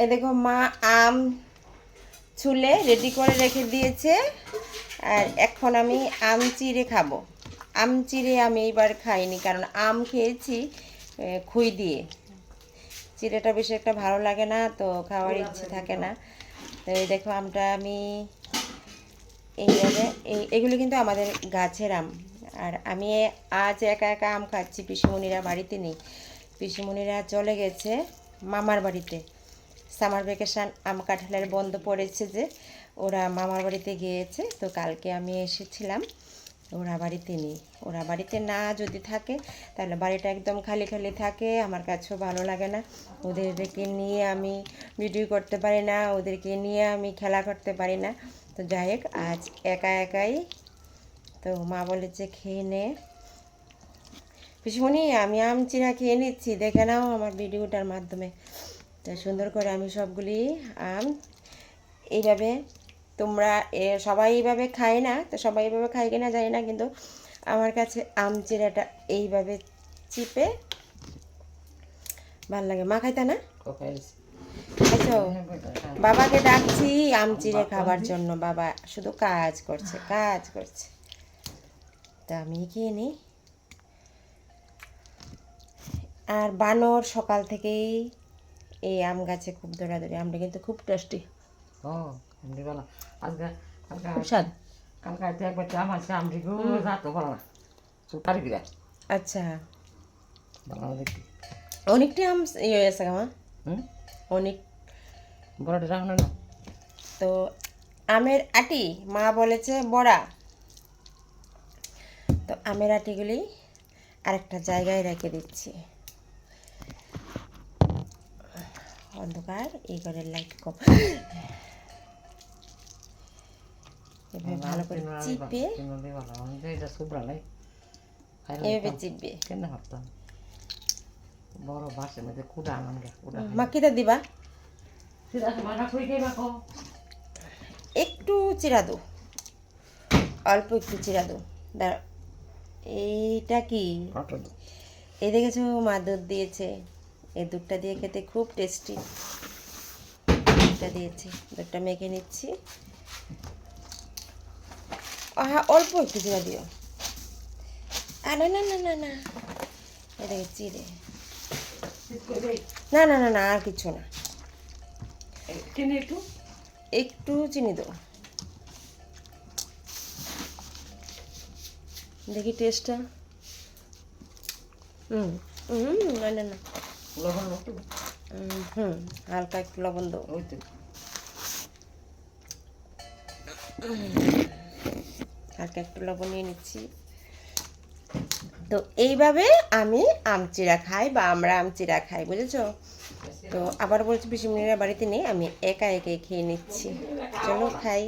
এই দেখো মা আম ছুলে রেডি করে রেখে দিয়েছে। আর এখন আমি আম চিড়ে খাব। আম চিড়ে আমি এইবার খাইনি কারণ আম খেয়েছি এ, খুই দিয়ে। চিড়েটা বেশি একটা ভালো লাগে না তো খাওয়ার ইচ্ছে থাকে না। তো এই দেখো আমটা আমি এইভাবে এই এগুলো কিন্তু আমাদের গাছের আম। আর আমি আজ একা একা আম খাচ্ছি পিসিমণিরা বাড়িতে নেই। পিসিমণিরা চলে গেছে মামার বাড়িতে। সামার ভ্যাকেশান আম কাঁঠালের বন্ধ পড়েছে যে, ওরা মামার বাড়িতে গিয়েছে, তো কালকে আমি এসেছিলাম, ওরা বাড়িতে নেই। ওরা বাড়িতে না যদি থাকে, তাহলে বাড়িটা একদম খালি খালি থাকে, আমার কাছেও ভালো লাগে না। ওদেরকে নিয়ে আমি ভিডিও করতে পারি না, ওদেরকে নিয়ে আমি খেলা করতে পারি না। তো যাই হোক, আজ একা একাই, তো মা বলেছে খেয়ে নে। পিসমণি, আমি আম চিরা খেয়ে নিচ্ছি, দেখে নাও আমার ভিডিওটার মাধ্যমে। তো সুন্দর করে আমি সবগুলি আম এইভাবে তোমরা এ, সবাই এইভাবে খায় না তো সবাই এইভাবে খায় কিনা জানি না কিন্তু আমার কাছে আম চিরাটা এইভাবে চিপে ভালো লাগে। মা খাইতা না? বাবাকে ডাকছি আম চিড়ে খাবার জন্য। বাবা শুধু কাজ করছে কাজ করছে। তা আমি খেয়ে নিই আর বানর সকাল থেকেই এই আম গাছে খুব দৌড়াদৌড়ি আমটা কিন্তু খুব টেস্টি ও আমরি ভালো। আজকে কালকে খুব স্বাদ কালকে আইতে একবার চা মারছে আমরি গো যাতো ভালো সুপারি বিরা আচ্ছা। ভালো দেখি অনেকটি আম ইয়ে অনেক। বড়টা রাখো না। তো আমের আটি মা বলেছে বড়া। তো আমের আটিগুলি আরেকটা জায়গায় রেখে দিচ্ছি। অন্ধকার এই ঘরের লাইট কম। এভাবে ভালো করে চিপে এভাবে চিপবে। কেন ভাবতাম বড় বাসের মধ্যে কুড়া আনান গে কুড়া মা দিবা? একটু চিরা দো। অল্প একটু চিরা দো। এইটা কি? এই দেখেছ মা দুধ দিয়েছে। এই দুধটা দিয়ে খেতে খুব টেস্টি। দুধটা দিয়েছে দুধটা মেখে নিচ্ছি। হ্যাঁ অল্প একটু জিরা দিও। আ না না না না না। এ দেখে চিড়ে। না না না না আর কিছু না। চিনি একটু। একটু চিনি দেবো। দেখি টেস্টটা। হুম হুম না না না। লবণ একটু হুম হালকা একটু লবণ দেবো ওই তো। হালকা একটু লবণ নিয়ে নিচ্ছি। তো এইভাবে আমি আমচিরা খাই বা আমরা আমচিরা খাই বুঝেছ? তো আবার বলছি পিসিমণিরা বাড়িতে নেই আমি একা একাই খেয়ে নিচ্ছি। চলো খাই।